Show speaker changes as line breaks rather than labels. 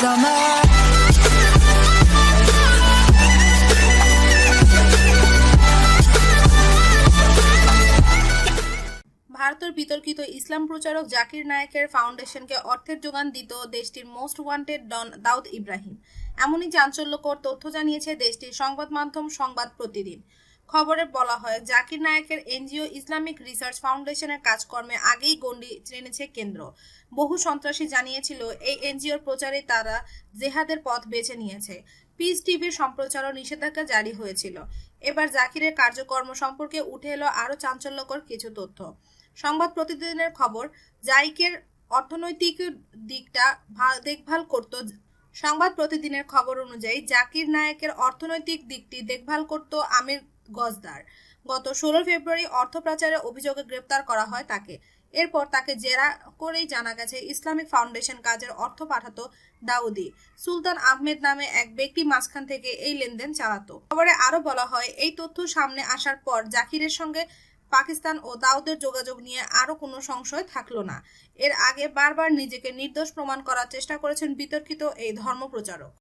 ভারতের বিতর্কিত ইসলাম প্রচারক জাকির নায়েকের ফাউন্ডেশনকে অর্থের যোগান দিত দেশটির most wanted don Dawood Ibrahim. এমনই চাঞ্চল্যকর তথ্য জানিয়েছে দেশটির সংবাদ মাধ্যম সংবাদ প্রতিদিন। খবরে বলা হয়, জাকির নায়েকের এনজিও ইসলামিক রিসার্চ ফাউন্ডেশনের কাজকর্মে আগেই গণ্ডি টেনেছে কেন্দ্র। বহু সন্ত্রাসী জানিয়েছিল, এই এনজিওর প্রচারে তারা জেহাদের পথ বেছে নিয়েছে। পিস টিভির সম্প্রচারও নিষেধাজ্ঞা জারি হয়েছিল। এবার জাকিরের কার্যকর্ম সম্পর্কে উঠে এলো আরও চাঞ্চল্যকর কিছু তথ্য। সংবাদ প্রতিদিনের খবর, জাইকের অর্থনৈতিক দিকটা দেখভাল করত সংবাদ প্রতিদিনের খবর অনুযায়ী, জাকির নায়েকের অর্থনৈতিক দিকটি দেখভাল করত আমির গজদার। গত ষোলো ফেব্রুয়ারি অর্থ পাচারের অভিযোগে গ্রেপ্তার করা হয় তাকে। এরপর তাকে জেরা করেই জানা গেছে, ইসলামিক ফাউন্ডেশন কাজের অর্থ পাঠাতো দাউদি। সুলতান আহমেদ নামে এক ব্যক্তি মাঝখান থেকে এই লেনদেন চালাতো। খবরে আরও বলা হয়, এই তথ্য সামনে আসার পর জাকিরের সঙ্গে পাকিস্তান ও দাউদের যোগাযোগ নিয়ে আরও কোনো সংশয় থাকল না। এর আগে বারবার নিজেকে নির্দোষ প্রমাণ করার চেষ্টা করেছেন বিতর্কিত এই ধর্মপ্রচারক।